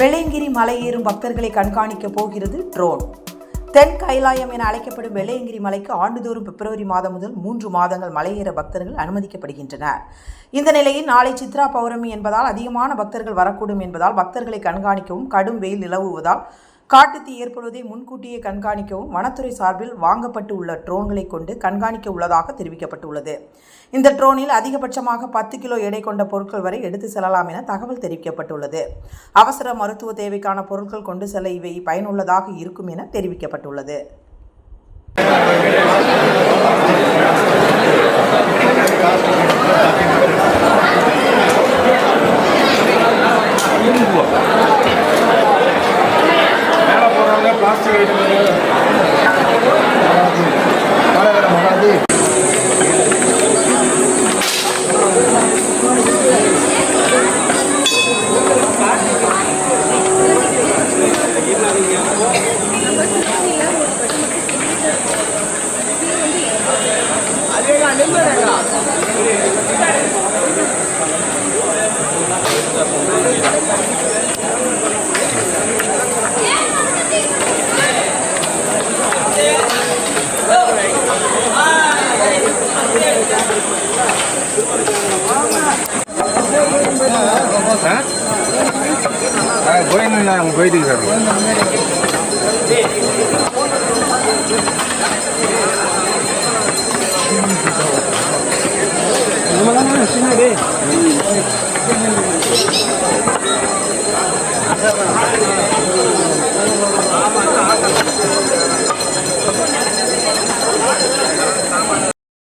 வெள்ளையங்கிரி மலை ஏறும் பக்தர்களை கண்காணிக்க போகிறது ட்ரோன். தென் கைலாயம் என அழைக்கப்படும் வெள்ளையங்கிரி மலைக்கு ஆண்டுதோறும் பிப்ரவரி மாதம் முதல் மூன்று மாதங்கள் மலையேற பக்தர்கள் அனுமதிக்கப்படுகின்றனர். இந்த நிலையில் நாளை சித்ரா பௌர்ணமி என்பதால் அதிகமான பக்தர்கள் வரக்கூடும் என்பதால் பக்தர்களை கண்காணிக்கவும் கடும் வெயில் நிலவுவதால் காட்டுத்தீ ஏற்படுவதை முன்கூட்டியே கண்காணிக்கவும் வனத்துறை சார்பில் வாங்கப்பட்டு உள்ள ட்ரோன்களை கொண்டு கண்காணிக்க உள்ளதாக தெரிவிக்கப்பட்டுள்ளது. இந்த ட்ரோனில் அதிகபட்சமாக பத்து கிலோ எடை கொண்ட பொருட்கள் வரை எடுத்து செல்லலாம் என தகவல் தெரிவிக்கப்பட்டுள்ளது. அவசர மருத்துவ தேவைக்கான பொருட்கள் கொண்டு செல்ல இவை பயனுள்ளதாக இருக்கும் என தெரிவிக்கப்பட்டுள்ளது. பிளாஸ்டிக் ஐட்டம் மழை வேற மழை போயிருந்தீங்களா நமக்கு போயிட்டு சார் சின்னது